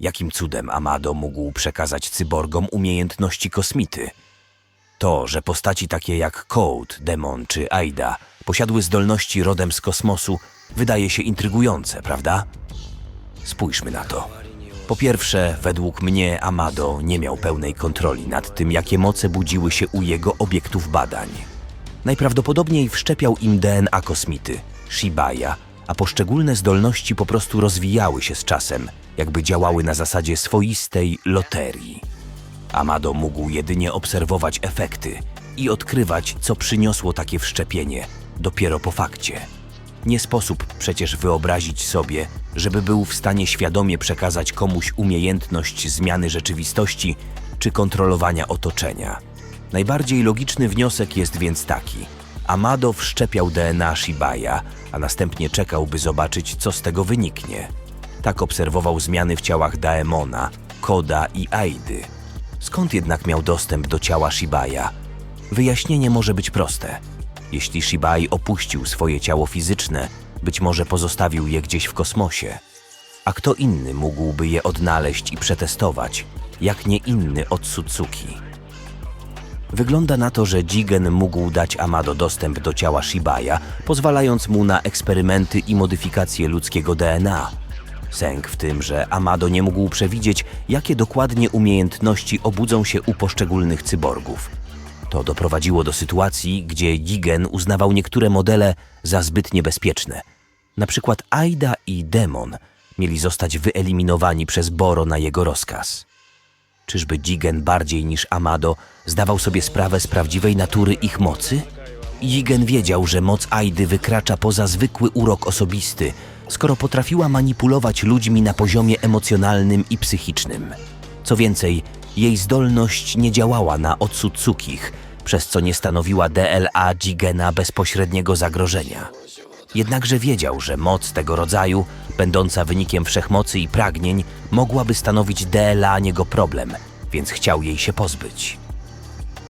Jakim cudem Amado mógł przekazać cyborgom umiejętności kosmity? To, że postaci takie jak Code, Demon czy Aida posiadły zdolności rodem z kosmosu, wydaje się intrygujące, prawda? Spójrzmy na to. Po pierwsze, według mnie Amado nie miał pełnej kontroli nad tym, jakie moce budziły się u jego obiektów badań. Najprawdopodobniej wszczepiał im DNA kosmity, Shibaya, a poszczególne zdolności po prostu rozwijały się z czasem, jakby działały na zasadzie swoistej loterii. Amado mógł jedynie obserwować efekty i odkrywać, co przyniosło takie wszczepienie, dopiero po fakcie. Nie sposób przecież wyobrazić sobie, żeby był w stanie świadomie przekazać komuś umiejętność zmiany rzeczywistości czy kontrolowania otoczenia. Najbardziej logiczny wniosek jest więc taki. Amado wszczepiał DNA Shibaya, a następnie czekał, by zobaczyć, co z tego wyniknie. Tak obserwował zmiany w ciałach Daemona, Koda i Aidy. Skąd jednak miał dostęp do ciała Shibaya? Wyjaśnienie może być proste. Jeśli Shibai opuścił swoje ciało fizyczne, być może pozostawił je gdzieś w kosmosie. A kto inny mógłby je odnaleźć i przetestować, jak nie inny od Sutsuki? Wygląda na to, że Jigen mógł dać Amado dostęp do ciała Shibaya, pozwalając mu na eksperymenty i modyfikacje ludzkiego DNA. Sęk w tym, że Amado nie mógł przewidzieć, jakie dokładnie umiejętności obudzą się u poszczególnych cyborgów. To doprowadziło do sytuacji, gdzie Jigen uznawał niektóre modele za zbyt niebezpieczne. Na przykład Aida i Demon mieli zostać wyeliminowani przez Boro na jego rozkaz. Czyżby Jigen bardziej niż Amado zdawał sobie sprawę z prawdziwej natury ich mocy? Jigen wiedział, że moc Aidy wykracza poza zwykły urok osobisty, skoro potrafiła manipulować ludźmi na poziomie emocjonalnym i psychicznym. Co więcej, jej zdolność nie działała na Otsutsukich, przez co nie stanowiła DLA Jigena bezpośredniego zagrożenia. Jednakże wiedział, że moc tego rodzaju, będąca wynikiem wszechmocy i pragnień, mogłaby stanowić DLA niego problem, więc chciał jej się pozbyć.